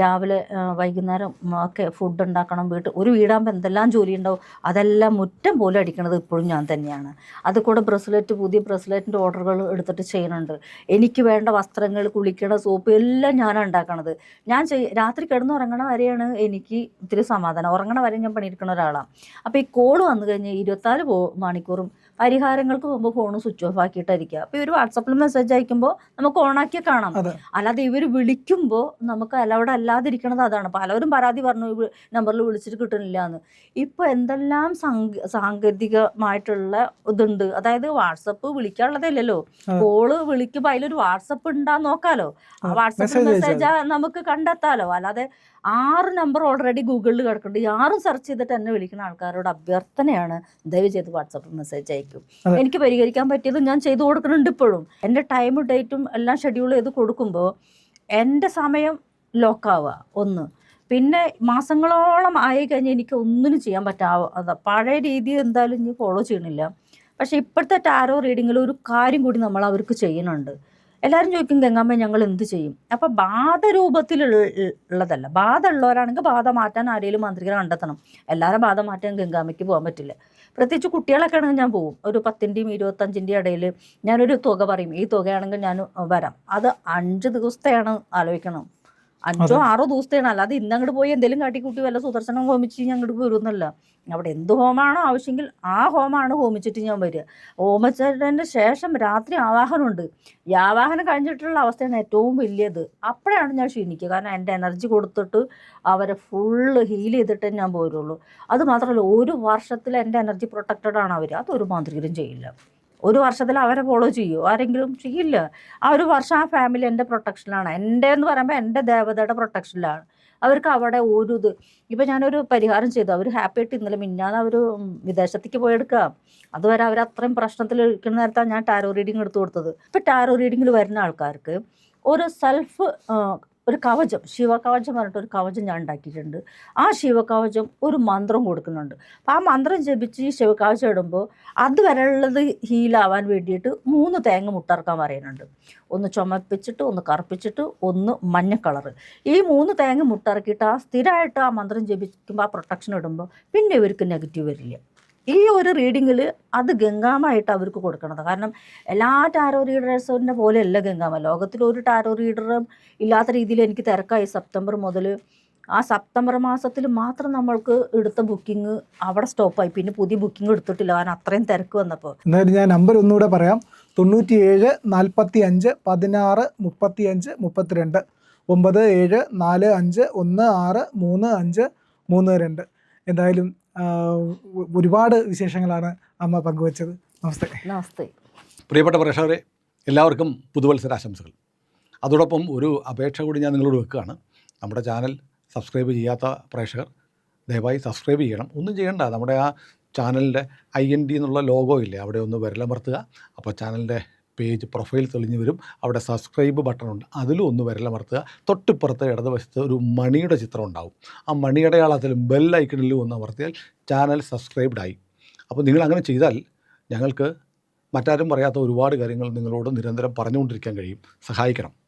രാവിലെ വൈകുന്നേരം ഒക്കെ ഫുഡ് ഉണ്ടാക്കണം. വീട്ടിൽ ഒരു വീടാകുമ്പോൾ എന്തെല്ലാം ജോലി ഉണ്ടാവും? അതെല്ലാം മുറ്റം പോലും അടിക്കണത് ഇപ്പോഴും ഞാൻ തന്നെയാണ്. അത് കൂടെ ബ്രസ്ലെറ്റ് പുതിയ ബ്രസ്ലെറ്റിന്റെ ഓർഡറുകൾ എടുത്തിട്ട് ചെയ്യുന്നുണ്ട് എനിക്ക് വേണ്ട വസ്ത്രങ്ങൾ കുളിക്കണ സോപ്പ് എല്ലാം ഞാനാണ് ഉണ്ടാക്കണത്. ഞാൻ ചെയ് രാത്രി കിടന്നുറങ്ങണ വരെയാണ് എനിക്ക് ഇത്തിരി സമാധാനം. ഉറങ്ങണ വരെ ഞാൻ പണിയെടുക്കുന്ന ഒരാളാണ് അപ്പോൾ ഈ കോൾ വന്നു കഴിഞ്ഞാൽ ഇരുപത്തിനാല് മണിക്കൂറും പരിഹാരങ്ങൾക്ക് പോകുമ്പോൾ ഫോൺ സ്വിച്ച് ഓഫ് ആക്കിയിട്ടായിരിക്കുക അപ്പോൾ ഇവർ വാട്സപ്പിൽ മെസ്സേജ് അയക്കുമ്പോൾ നമുക്ക് ഓണാക്കി കാണാം. അല്ലാതെ ഇവർ വിളിക്കുമ്പോൾ നമുക്ക് അലൗഡ് അല്ലാതിരിക്കണത് അതാണ്. പലവരും പരാതി പറഞ്ഞു നമ്പറിൽ വിളിച്ചിട്ട് കിട്ടുന്നില്ല എന്ന് ഇപ്പോൾ എന്തെല്ലാം സാങ്ക സാങ്കേതികമായിട്ടുള്ള ഇതുണ്ട്. അതായത് വാട്സപ്പ് വിളിക്കാനുള്ളതല്ലല്ലോ. കോൾ വിളിക്കുമ്പോൾ അതിലൊരു വാട്സപ്പ് ഉണ്ടാന്ന് നോക്കാലോ. ആ വാട്സപ്പ് വാട്സപ്പിൽ മെസ്സേജ് നമുക്ക് കണ്ടെത്താലോ. അല്ലാതെ ആറ് നമ്പർ ഓൾറെഡി ഗൂഗിളിൽ കിടക്കുന്നുണ്ട്. ഈ ആറും സെർച്ച് ചെയ്തിട്ട് എന്നെ വിളിക്കുന്ന ആൾക്കാരോട് അഭ്യർത്ഥനയാണ് ദയവ് ചെയ്ത് വാട്സപ്പിൽ മെസ്സേജ് അയക്കും. എനിക്ക് പരിഹരിക്കാൻ പറ്റിയത് ഞാൻ ചെയ്തു കൊടുക്കുന്നുണ്ട് ഇപ്പോഴും. എന്റെ ടൈമും ഡേറ്റും എല്ലാം ഷെഡ്യൂൾ ചെയ്ത് കൊടുക്കുമ്പോൾ എന്റെ സമയം ലോക്കാവുക ഒന്ന്. പിന്നെ മാസങ്ങളോളം ആയി കഴിഞ്ഞാൽ എനിക്ക് ഒന്നിനും ചെയ്യാൻ പറ്റാതെ പഴയ രീതി എന്തായാലും ഇനി ഫോളോ ചെയ്യണില്ല. പക്ഷേ ഇപ്പോഴത്തെ ടാരോ റീഡിങ്ങിൽ ഒരു കാര്യം കൂടി നമ്മൾ അവർക്ക് ചെയ്യുന്നുണ്ട്. എല്ലാവരും ചോദിക്കും ഗംഗാമ്മ ഞങ്ങൾ എന്ത് ചെയ്യും? അപ്പം ബാധ രൂപത്തിൽ ഉള്ളതല്ല. ബാധ ഉള്ളവരാണെങ്കിൽ ബാധ മാറ്റാൻ ആരെങ്കിലും മാന്ത്രികരെ കണ്ടെത്തണം. എല്ലാവരും ബാധ മാറ്റാൻ ഗംഗാമ്മയ്ക്ക് പോകാൻ പറ്റില്ല. പ്രത്യേകിച്ച് കുട്ടികളൊക്കെ ആണെങ്കിൽ ഞാൻ പോകും ഒരു പത്തിന്റെയും ഇരുപത്തഞ്ചിന്റെയും ഇടയിൽ ഞാനൊരു തുക പറയും. ഈ തുകയാണെങ്കിൽ ഞാൻ വരാം. അത് അഞ്ച് ദിവസത്തെയാണ് ആലോചിക്കണം. അഞ്ചോ ആറോ ദിവസത്തെയാണ് അല്ലാതെ ഇന്ന് അങ്ങോട്ട് പോയി എന്തെങ്കിലും കാട്ടിക്കൂട്ടി വല്ല സുദർശനം ഹോമിച്ച് ഞാൻ അങ്ങോട്ട് വരുന്നല്ല അവിടെ എന്ത് ഹോമാണോ ആവശ്യമെങ്കിൽ ആ ഹോമാണ് ഹോമിച്ചിട്ട് ഞാൻ വരിക. ഹോമിച്ചതിന്റെ ശേഷം രാത്രി ആവാഹനമുണ്ട്. ഈ ആവാഹനം കഴിഞ്ഞിട്ടുള്ള അവസ്ഥയാണ് ഏറ്റവും വലിയത്. അപ്പോഴാണ് ഞാൻ ക്ഷീണിക്കുക. കാരണം എന്റെ എനർജി കൊടുത്തിട്ട് അവരെ ഫുള്ള് ഹീൽ ചെയ്തിട്ട് ഞാൻ പോരുള്ളൂ. അത് മാത്രമല്ല ഒരു വർഷത്തിൽ എന്റെ എനർജി പ്രൊട്ടക്റ്റഡ് ആണ് അവർ അതൊരു മാന്ത്രികരും ചെയ്യില്ല. ഒരു വർഷത്തിൽ അവരെ ഫോളോ ചെയ്യുമോ ആരെങ്കിലും ചെയ്യില്ല. ആ ഒരു വർഷം ആ ഫാമിലി എന്റെ പ്രൊട്ടക്ഷനിലാണ് എന്റെ എന്ന് പറയുമ്പോൾ എന്റെ ദേവതയുടെ പ്രൊട്ടക്ഷനിലാണ് അവർക്ക് അവിടെ ഒരു ഇത്. ഇപ്പം ഞാനൊരു പരിഹാരം ചെയ്തു. അവർ ഹാപ്പി ആയിട്ട് ഇന്നലെ മിന്നാതെ അവർ വിദേശത്തേക്ക് പോയെടുക്കാം അതുവരെ അവർ അത്രയും പ്രശ്നത്തിൽ ഇരിക്കുന്ന നേരത്താണ് ഞാൻ ടാരോ റീഡിങ് എടുത്തു കൊടുത്തത്. ഇപ്പം ടാരോ റീഡിങ്ങിൽ വരുന്ന ആൾക്കാർക്ക് ഒരു സെൽഫ് ഒരു കവചം ശിവകവചം പറഞ്ഞിട്ട് ഒരു കവചം ഞാൻ ഉണ്ടാക്കിയിട്ടുണ്ട്. ആ ശിവകവചം ഒരു മന്ത്രം കൊടുക്കുന്നുണ്ട്. അപ്പം ആ മന്ത്രം ജപിച്ച് ഈ ശിവകവചം ഇടുമ്പോൾ അതുവരെയുള്ളത് ഹീലാവാൻ വേണ്ടിയിട്ട് മൂന്ന് തേങ്ങ മുട്ടറക്കാൻ പറയുന്നുണ്ട്. ഒന്ന് ചുമപ്പിച്ചിട്ട് ഒന്ന് കറുപ്പിച്ചിട്ട് ഒന്ന് മഞ്ഞ കളറ്. ഈ മൂന്ന് തേങ്ങ മുട്ടറക്കിയിട്ട് ആ സ്ഥിരമായിട്ട് ആ മന്ത്രം ജപിക്കുമ്പോൾ ആ പ്രൊട്ടക്ഷൻ ഇടുമ്പോൾ പിന്നെ ഇവർക്ക് നെഗറ്റീവ് വരില്ല. ഈ ഒരു റീഡിങ്ങിൽ അത് ഗംഗാമായിട്ട് അവർക്ക് കൊടുക്കണത്. കാരണം എല്ലാ ടാരോ റീഡേഴ്സിന്റെ പോലെയല്ല ഗംഗാമ. ലോകത്തിൽ ഒരു ടാരോ റീഡറും ഇല്ലാത്ത രീതിയിൽ എനിക്ക് തിരക്കായി സെപ്റ്റംബർ മുതൽ ആ സെപ്റ്റംബർ മാസത്തിൽ മാത്രം നമ്മൾക്ക് എടുത്ത ബുക്കിംഗ് അവിടെ സ്റ്റോപ്പായി. പിന്നെ പുതിയ ബുക്കിംഗ് എടുത്തിട്ടില്ല. കാരണം അത്രയും തിരക്ക് വന്നപ്പോൾ എന്നാലും ഞാൻ നമ്പർ ഒന്നുകൂടെ പറയാം. തൊണ്ണൂറ്റിയേഴ് നാൽപ്പത്തി അഞ്ച് പതിനാറ് മുപ്പത്തി അഞ്ച് മുപ്പത്തിരണ്ട്. ഒമ്പത് ഏഴ് നാല് അഞ്ച് ഒന്ന് ആറ് മൂന്ന് അഞ്ച് മൂന്ന് രണ്ട്. എന്തായാലും ഒരുപാട് വിശേഷങ്ങളാണ് അമ്മ പങ്കുവച്ചത്. നമസ്തേ. നമസ്തേ. പ്രിയപ്പെട്ട പ്രേക്ഷകരെ എല്ലാവർക്കും പുതുവത്സരാശംസകൾ. അതോടൊപ്പം ഒരു അപേക്ഷ കൂടി ഞാൻ നിങ്ങളോട് വെക്കുകയാണ്. നമ്മുടെ ചാനൽ സബ്സ്ക്രൈബ് ചെയ്യാത്ത പ്രേക്ഷകർ ദയവായി സബ്സ്ക്രൈബ് ചെയ്യണം. ഒന്നും ചെയ്യേണ്ട. നമ്മുടെ ആ ചാനലിന്റെ ഐ എൻ ഡി എന്നുള്ള ലോഗോ ഇല്ലേ അവിടെ ഒന്ന് വിരലമർത്തുക. അപ്പോൾ ചാനലിന്റെ പേജ് പ്രൊഫൈൽ തെളിഞ്ഞു വരും. അവിടെ സബ്സ്ക്രൈബ് ബട്ടണുണ്ട്. അതിലും ഒന്ന് വിരലമർത്തുക തൊട്ടിപ്പുറത്ത് ഇടതുവശത്ത് ഒരു മണിയുടെ ചിത്രം ഉണ്ടാവും. ആ മണിയടയാളത്തിലും ബെൽ ഐക്കണിലും ഒന്ന് അമർത്തിയാൽ ചാനൽ സബ്സ്ക്രൈബ്ഡായി അപ്പോൾ നിങ്ങൾ അങ്ങനെ ചെയ്താൽ ഞങ്ങൾക്ക് മറ്റാരും പറയാത്ത ഒരുപാട് കാര്യങ്ങൾ നിങ്ങളോട് നിരന്തരം പറഞ്ഞുകൊണ്ടിരിക്കാൻ കഴിയും. സഹായിക്കണം.